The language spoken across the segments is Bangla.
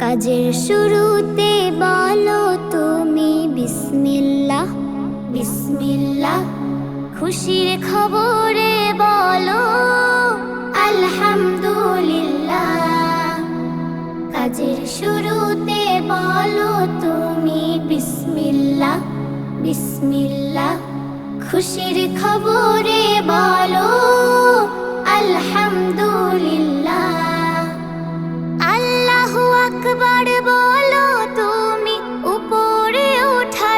কাজের শুরুতে বলো তুমি বিসমিল্লাহ বিসমিল্লাহ। খুশির খবরে বলো, আলহামদুলিল্লাহ। কাজের শুরুতে বলো তুমি বিসমিল্লাহ বিসমিল্লাহ। খুশির খবরে বলো, আলহামদুলিল্লাহ।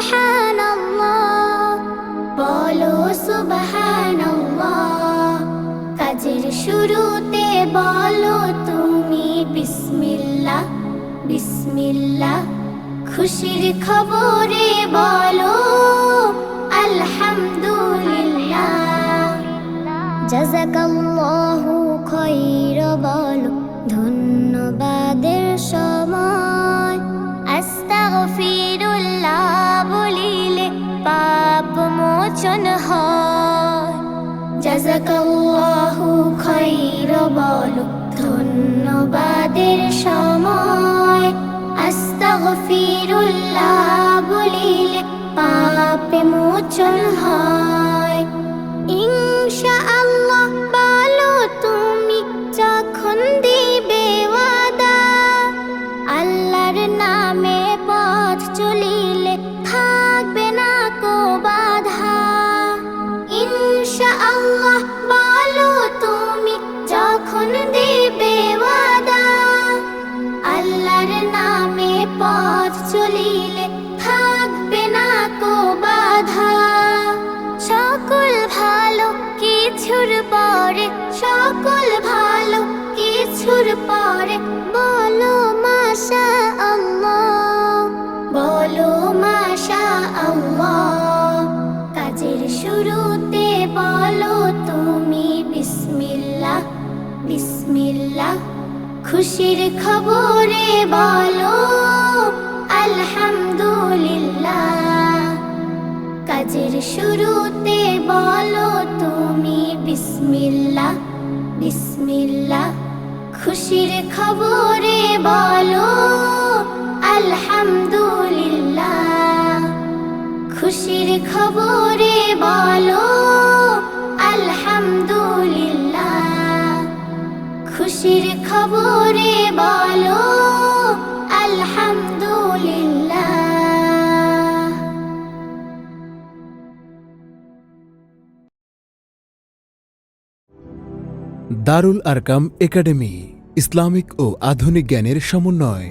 সুবহানাল্লাহ। বলো সুবহানাল্লাহ। কাজের শুরুতে বলো তুমি বিসমিল্লাহ বিসমিল্লাহ। খুশির খবরে বলো, আলহামদুলিল্লাহ। জাজাকাল্লাহু খৈর বলো, ধন্যবাদের সময়। আস্তাগফিরুল্লাহ মোচন হয়। জাজাকাল্লাহু খৈর বলো ধন্যবাদের সময়। আস্তাগফিরুল্লাহ বলিলে পাপে মোচন হয়। দিবে ওয়াদা। আল্লাহর নামে পথ চলিলে থাকবে না কো বাধা। সকল ভালো কিছুর পরে, সকল ভালো কিছুর পরে বলো মাশা খুশির খবরে বলো, আলহামদুলিল্লাহ। কাজের শুরুতে বলো তুমি বিসমিল্লাহ বিসমিল্লাহ। খুশির খবরে বলো, আলহামদুলিল্লাহ। খুশির খবরে বলো, আলহামদুলিল্লাহ। খুশির খবরে বলো আলহামদুলিল্লাহ। দারুল আরকাম একাডেমি ইসলামিক ও আধুনিক জ্ঞানের সমন্বয়।